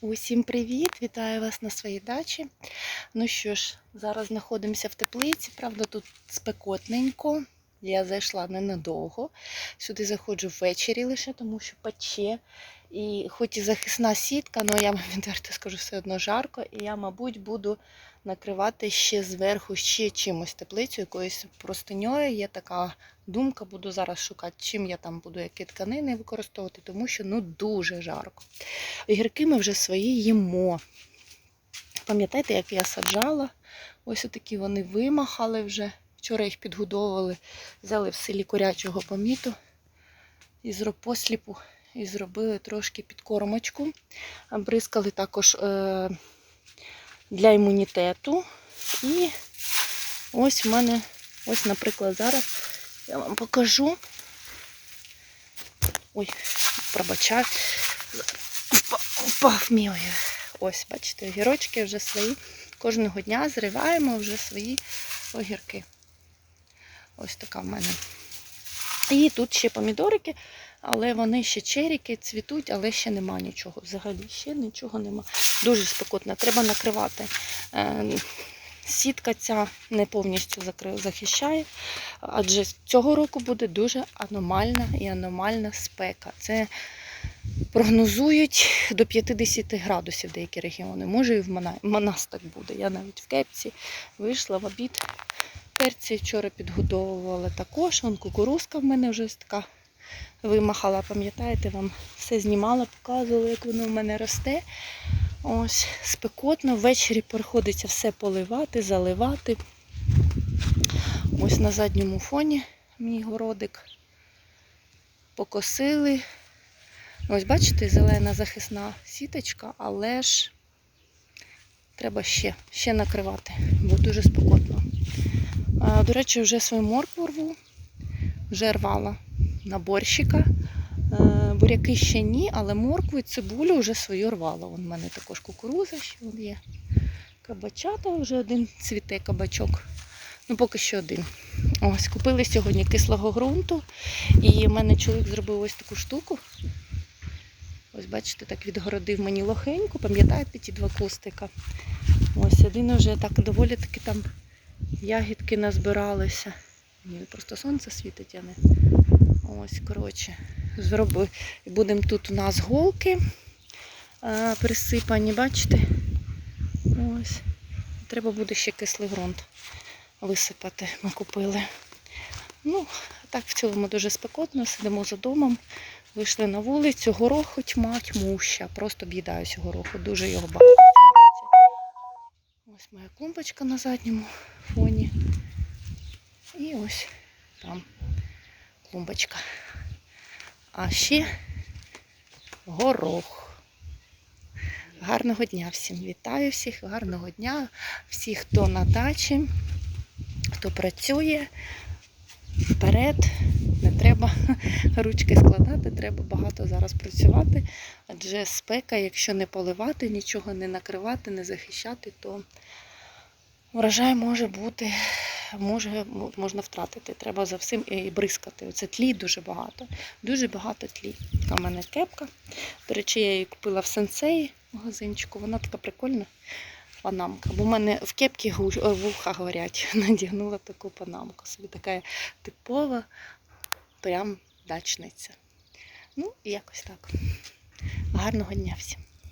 Усім привіт! Вітаю вас на своїй дачі. Ну що ж, зараз знаходимося в теплиці, правда, тут спекотненько. Я зайшла ненадовго. Сюди заходжу ввечері лише, тому що пече. І хоч і захисна сітка, але я вам відверто скажу, все одно жарко. І я, мабуть, буду накривати ще зверху ще чимось теплицю, якоюсь простиньою. Є така думка, буду зараз шукати, чим я там буду які тканини використовувати, тому що ну дуже жарко. Огірки ми вже свої їмо. Пам'ятаєте, як я саджала? Ось отакі вони вимахали вже. Вчора їх підгодовували, взяли в селі курячого поміту із посліпу і зробили трошки підкормочку. Бризкали також е, для імунітету. І ось в мене, ось, наприклад, зараз я вам покажу. Ой, пробачаю. Впав мій. Ось, бачите, огірочки вже свої. Кожного дня зриваємо вже свої огірки. Ось така в мене. І тут ще помідорики, але вони ще черіки, цвітуть, але ще нема нічого. Взагалі ще нічого нема. Дуже спекотно. Треба накривати. Е, Сітка ця не повністю захищає, адже цього року буде дуже аномальна і аномальна спека. Це прогнозують до 50 градусів деякі регіони. Може і в Мана- Манас так буде. Я навіть в кепці вийшла в обід. Перці вчора підгодовувала також. Вон кукурузка в мене вже така вимахала. Пам'ятаєте, вам все знімала, показувала, як воно в мене росте. Ось, спекотно. Ввечері приходиться все поливати, заливати. Ось на задньому фоні мій городик. Покосили. Ось бачите, зелена захисна сіточка, але ж треба ще, ще накривати, бо дуже спекотно. До речі, вже свою моркву рву, вже рвала на борщика. Е, Буряки ще ні, але моркву і цибулю вже свою рвала. Вон в мене також кукуруза ще є. Кабачата вже один цвіте кабачок. Ну, поки що один. Ось, купили сьогодні кислого ґрунту. І в мене чоловік зробив ось таку штуку. Ось, бачите, так відгородив мені лохеньку, пам'ятаєте ті два кустика? Ось один вже так доволі таки там ягідки назбиралися. Ні, просто сонце світить, а не. Ось, коротше, зробив. І будемо тут у нас голки а, присипані, бачите? Ось. Треба буде ще кислий ґрунт висипати. Ми купили. Ну, так в цілому дуже спекотно, сидимо за домом. Вийшли на вулицю, горох хоч мать муща. Просто об'їдаюся гороху, дуже його багато. Моя клумбочка на задньому фоні. І ось там клумбочка. А ще горох. Гарного дня всім. Вітаю всіх, гарного дня. Всіх, хто на дачі, хто працює. Вперед, не треба ручки складати, треба багато зараз працювати. Адже спека, якщо не поливати, нічого не накривати, не захищати, то врожай може бути, може, можна втратити. Треба за всім і бризкати. Оце тлі дуже багато. Дуже багато тлі. Така в мене кепка. До речі, я її купила в сенсеї магазинчику. Вона така прикольна. Панамка. Бо в мене в кепці е, вуха горять. Надягнула таку панамку. Собі така типова, прям дачниця. Ну, якось так. Гарного дня всім.